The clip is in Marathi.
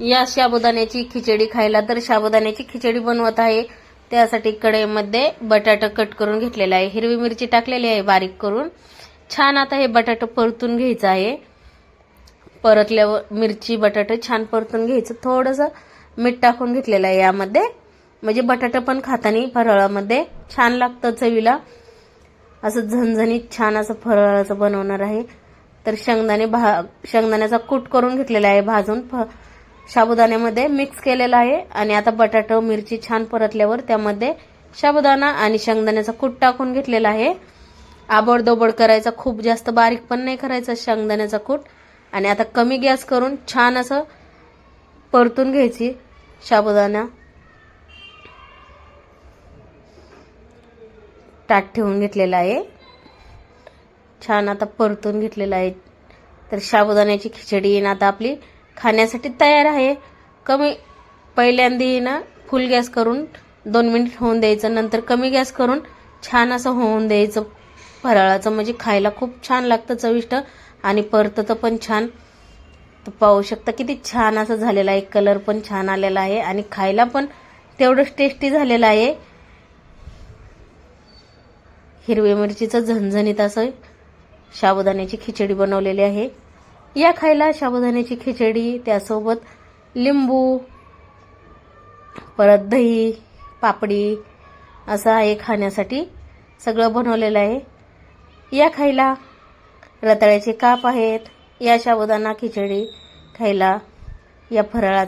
या साबुदाण्याची खिचडी खायला तर साबुदाण्याची खिचडी बनवत आहे. त्यासाठी कढईमध्ये बटाटा कट करून घेतलेला आहे. हिरवी मिरची टाकलेली आहे बारीक करून. छान आता हे बटाटा परतून घ्यायचं आहे. परतल्यावर मिरची बटाटे छान परतून घ्यायचं. थोडंसं मीठ टाकून घेतलेलं आहे यामध्ये. म्हणजे बटाटा पण खातानी फराळामध्ये छान लागतं चवीला. असं झणझणीत छान असं फराळाचं बनवणार आहे. तर शेंगदाणे भा शेंगदाण्याचा कूट करून घेतलेला आहे भाजून. फ साबुदाण्यामध्ये मिक्स केलेला आहे. आणि आता बटाटा मिरची छान परतल्यावर त्यामध्ये साबुदाणा आणि शेंगदाण्याचा कूट टाकून घेतलेला आहे. आबडदोबड करायचा खूप जास्त बारीक पण नाही करायचा शेंगदाण्याचा कूट. आणि आता कमी गॅस करून छान असं परतून घ्यायची साबुदाणा. ताट ठेवून घेतलेला आहे. छान आता परतून घेतलेला आहे. तर साबुदाण्याची खिचडी येईन आता आपली खाण्यासाठी तयार आहे. कमी पहिल्यांदा ना फुल गॅस करून दोन मिनिट होऊन द्यायचं. नंतर कमी गॅस करून छान असं होऊन द्यायचं. फराळाचं म्हणजे खायला खूप छान लागतं चविष्ट आणि परततं पण छान. तर पाहू शकता किती छान असं झालेलं आहे. कलर पण छान आलेला आहे आणि खायला पण तेवढंच टेस्टी झालेलं आहे. हिरवी मिरचीचं झणझणीत असं साबुदाण्याची खिचडी बनवलेली आहे. या खायला साबुदाण्याची खिचडी त्यासोबत लिंबू परत दही पापडी असा हे खाण्यासाठी सगळं बनवलेलं आहे. या खायला रताळ्याचे काप आहेत. या शाबुदाना खिचडी खायला या फराळा